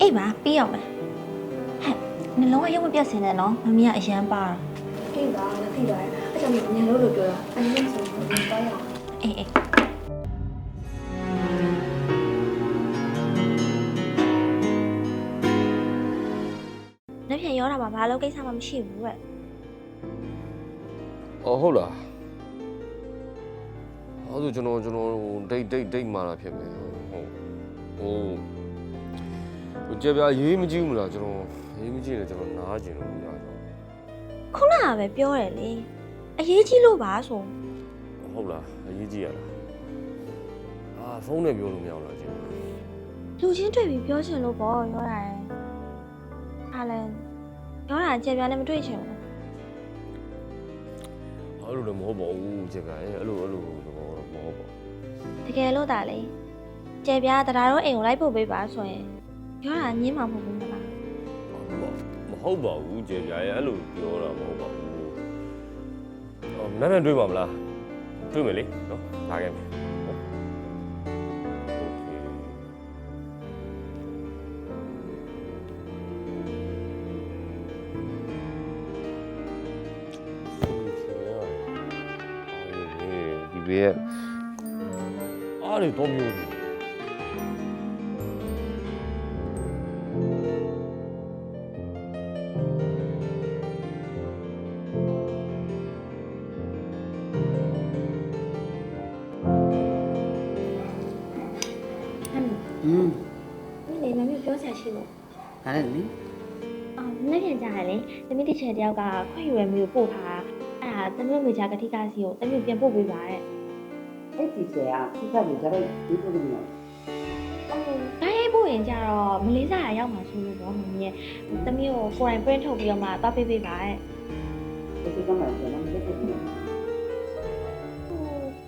အေးပါပြီးအောင်မယ်ဟဲ့နှလုံးကရုပ်မပြတ်စင်တယ်နော်မမီးကအရန်ပါတာအေးပါငါသိသွားတယ်အဲ့ကြောင့်ညလို့လို့ပြောတာအနည်းဆုံးဆိုရင်သွားရအောင်အေးအေးလက်ပြန်ရောတာပါဘာလို့ကိစ္စမှမရှိဘူးတဲ့အော်ဟုတ်လားအဲ့ဒါကျွန်တော်ကျွန်တော်ဟိုဒိတ်ဒိတ်ဒိတ်မာတာဖြစ်မယ်ဟုတ်ဟို ဟိုကြေပြရေးမကြည့်ဘူးလားကျွန်တော်ရေးမကြည့်နေကျွန်တော်နားကျင်လို့ရတော့ခုနကပဲပြောတယ်လေအရေးကြီးလို့ပါဆိုဟုတ်လားအရေးကြီးရလားအာဖုန်းနဲ့ပြောလို့မရဘူးလားကျင်လူချင်းတွေ့ပြီးပြောချင်လို့ပေါ့ရောတာရဲ့အားလဲရောတာကြက်ပြားနဲ့မတွေ့ချင်ဘူးအဲ့လိုလည်းမဟုတ်ပါဘူးကြေပြအဲ့လိုအဲ့လိုတော့မဟုတ်ပါဘူးတကယ်လို့ဒါလေကြက်ပြားတရားတော့အိမ်ကိုလိုက်ဖို့ပေးပါဆိုရင် ပြောတာညင်းမှာမဟုတ်ဘူးမလားမဟုတ်ပါဘူးကျေပြာရဲ့အဲ့လိုပြောတာမဟုတ်ပါဘူးအော်နာမည်တွေးပါမလားတွေးမယ်လေနော်ဒါခဲ့မယ်ဒီဘေးရဲ့အားတွေတော့မျိုး อืมဒီလေမမေပြောချင်ရှိလို့ဒါလည်းလေအော်လက်ပြန်ကြရလေသမီးတစ်ချက်တယောက်ကခွင့်ယူရမျိုးပို့ထားတာအဲ့ဒါသမီးမိသားကတိကစီကိုသမီးပြန်ပို့ပေးပါတဲ့အဲ့ဒီဆရာသူကလည်းဒါလည်းဒီလိုမျိုး ဟုတ်ဒါရေးပို့ရင်ကြတော့မလေးစားရရောက်မှာဆိုလို့ပေါ့မမရဲ့သမီးကိုကိုယ်တိုင် print ထုတ်ပြီးတော့မှသွားပေးပေးပါတဲ့ဒီကမှကျွန်တော်လည်းတက်နေတယ်။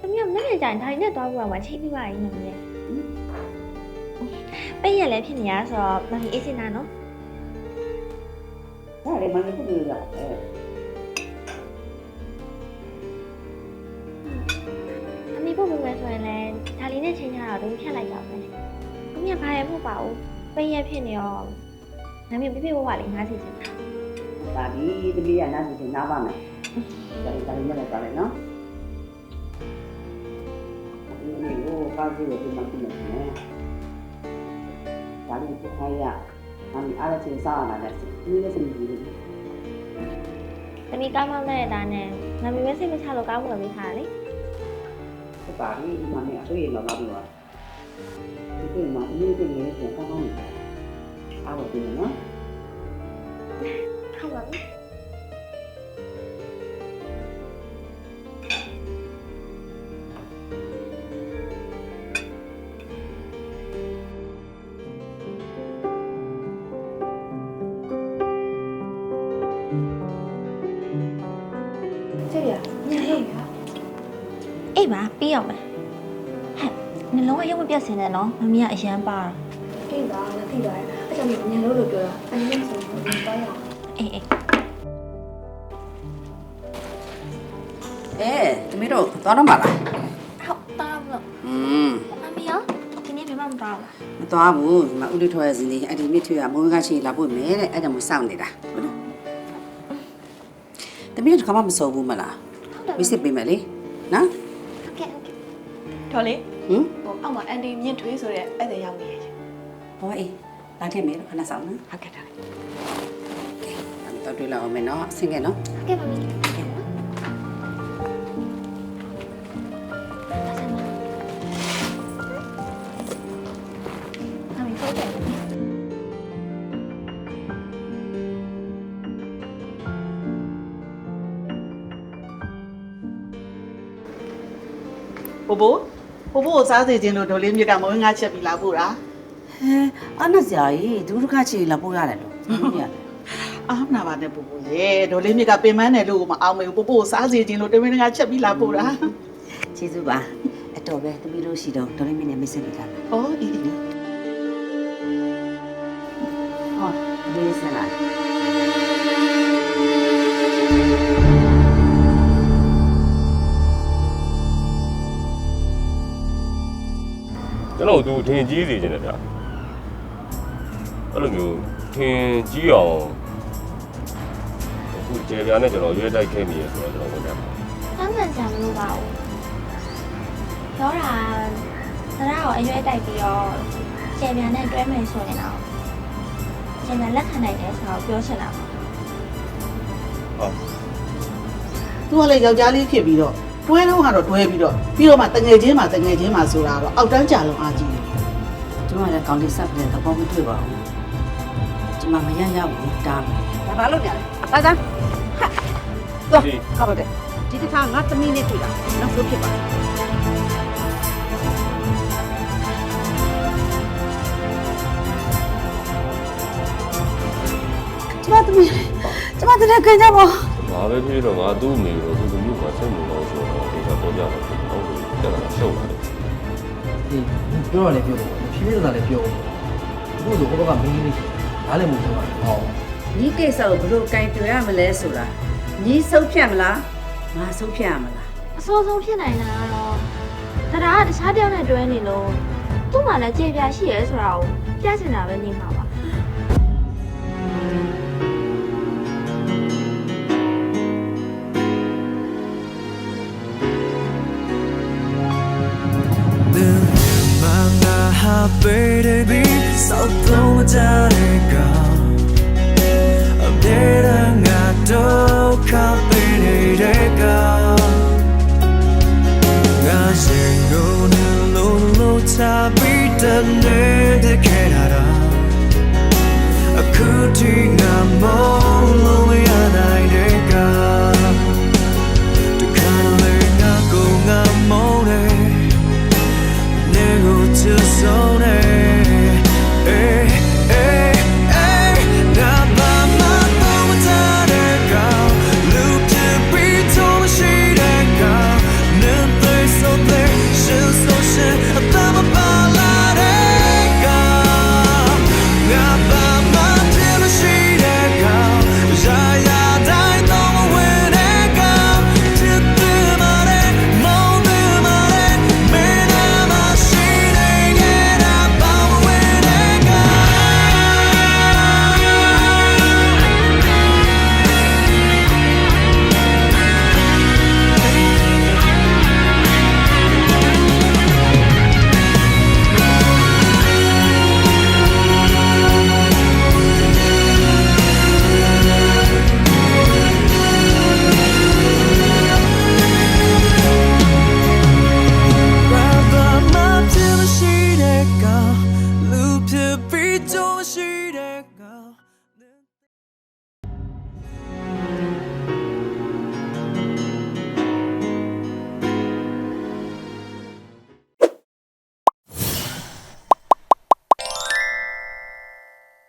သမီးကမနေ့ကကြာရင်ဒါရီနဲ့သွားဖို့ကမှချိန်ပြီးပါရင်မမရဲ့။ ပိတ်ရက်လည်းဖြစ်နေရဆိုတော့မမီအေးစင်နာနော်ဒါလည်းမနက်ကိုပြောရအောင်။အမေပို့ပေးမယ်ဆိုရင်လည်းဒါလီနဲ့ချိန်ကြတော့တို့ဖြတ်လိုက်ပါမယ်။သမီးကဘာရဖို့ပါဘူး။ပိတ်ရက်ဖြစ်နေရောမမီပြပြဝဝလေးငါးစီချင်တာဒါဒီတမီးရနားစီနားပါမယ်ဒါလည်းဒါလည်းမလည်းပါလေနော်ဒီနေ့ကိုကောင်းစီကိုပြန်မှပြင်မယ် ဒါလည်းခိုင်းရအမေအားချင်းစားလာတယ်ဒီလည်းစနေကြီး။သမီးကောင်းမောင်းတဲ့တာနဲ့မမီပဲစိတ်မချလို့ကောင်းမှုပေးထားတာလေစပါရီဒီမှာနေအဆွေးတော်လာပြီးတော့ဒီကိမှာအနည်းငယ်ပြန်ကောင်းကောင်းအားလို့ပြင်နော်။ဟုတ်ပါပြီ ပါပြီးအောင်မယ်။ဟဲ့နှလုံးကရုပ်မပြတ်စင်တယ်နော်မမီကအရန်ပါတာအေးပါငါသိသွားတယ်အဲ့ကြောင့်ညလို့လို့ပြောတာအနည်းဆုံးဆိုရင်သွားရအောင်။အေးအေးအဲတမီးတို့သွားတော့မှာလားဟုတ်တားလို့อืมမမီရောဒီနေ့ဘယ်မှမသွားဘူးလားမသွားဘူးဒီမှာဦးလေးထွေးရဲ့စင်းလေးအဲ့ဒီမြစ်ထွေးကမိုးကရှိလာဖို့မယ်တဲ့အဲ့ဒါမှစောင့်နေတာဟုတ်လားတမီးတို့ကမှမစုံဘူးမလားဟုတ်တယ်ဝိစစ်ပေးမယ်လေနော်ဟုတ်ကဲ့ဟုတ်ကဲ့ တော်လေဟင်ဟိုအောက်မှာအန်တီမြင့်ထွေးဆိုတဲ့အဲ့ဒါရောက်နေရဲ့ဟောအေးလာခဲ့မယ်လို့ခဏဆောင်နော်ဟုတ်ကဲ့တော်လေကဲတော့တွေ့လာအောင်မယ်နော်ဆင်းခဲ့နော်ဟုတ်ကဲ့ပါမီမမီဖိုးတယ်ဘိုးဘိုး ဘိုးဘိုးကိုစားစေခြင်းလို့ဒေါ်လေးမြစ်ကမဝင်ငါချက်ပြီးလာပို့တာဟဲအနစရာကြီးဒုက္ခချီလာပို့ရတယ်လို့ဟုတ်ရတယ်အားမနာပါနဲ့ဘိုးဘိုးရေဒေါ်လေးမြစ်ကပင်မန်းတယ်လို့မအောင်မေဘူးဘိုးဘိုးကိုစားစေခြင်းလို့တမင်ငါချက်ပြီးလာပို့တာကျေးဇူးပါအတော်ပဲတမီးတို့ရှိတော့ဒေါ်လေးမင်းနဲ့မိတ်ဆက်ပေးတာဩအီအီဟောဒီစလာ တော်သူထင်ကြီးစီခြင်းတယ်ဗျာအဲ့လိုမျိုးထင်ကြီးအောင်အခုကျေပြားနဲ့ကျွန်တော်ရွေးတိုက်ခဲ့နေရဆိုတော့ကျွန်တော်ဝန်ခံပါ။အမှန်ကြမလို့ပါဘူး။ပြောတာသရကိုအရွယ်တိုက်ပြီးတော့ကျေပြန်နဲ့တွဲမယ်ဆိုရင်တော့ကျေပြန်လက်ခံနိုင်တယ်ဆိုတော့ပြောချင်တာပါသူကလည်းယောက်ျားလေးဖြစ်ပြီးတော့ တွဲလုံးကတော့တွဲပြီးတော့ပြီးတော့မှတငယ်ချင်းမှတငယ်ချင်းမှဆိုတာတော့အောက်တန်းကြလုံးအားကြီးတယ်ကျမလည်းကောင်းလေးဆက်ပြီးသဘောမတွေ့ပါဘူးကျမမရရဘူးတားမယ်ဒါဘာလို့ညာလဲဘာသာဒီခါပါတဲ့ဒီတစ်ခါငါသမီးနဲ့တွေ့တာနောက်ဆုံးဖြစ်ပါကျမသမီးကျမတည်းခင်ကြပါ ဘာပဲဖြစ်တော့ငါသူ့အမေကိုသူ့လူမျိုးမှာစိတ်မလို့ဆိုတော့ဒီတော့တော့ကြတယ်ဟုတ်တယ်ပြဿနာရှုပ်လာတယ်ဒီပြောရလဲပြောတယ်ဖြည်းဖြည်းသာသာလည်းပြောအခုဆိုဘက်ကမင်းလေးနားလည်းမပြောပါဘူးဟောညီကိစ္စကိုဘယ်လိုကင်တွယ်ရမလဲဆိုတာညီဆုံးဖြတ်မလားငါဆုံးဖြတ်ရမလား။အဆိုးဆုံးဖြစ်နိုင်တာကတော့သရကတခြားတယောက်နဲ့တွဲနေလို့သူ့မှာလည်းကျေပြရှိရဲဆိုတာကိုပြချင်တာပဲနေမှာပါ baby baby so don't let it go I'm dead and got to company they go ငါရှင်ကိုလုံးလုံးချပြီးတနေတခဲ့တာအခုထိငါမော 거실에 가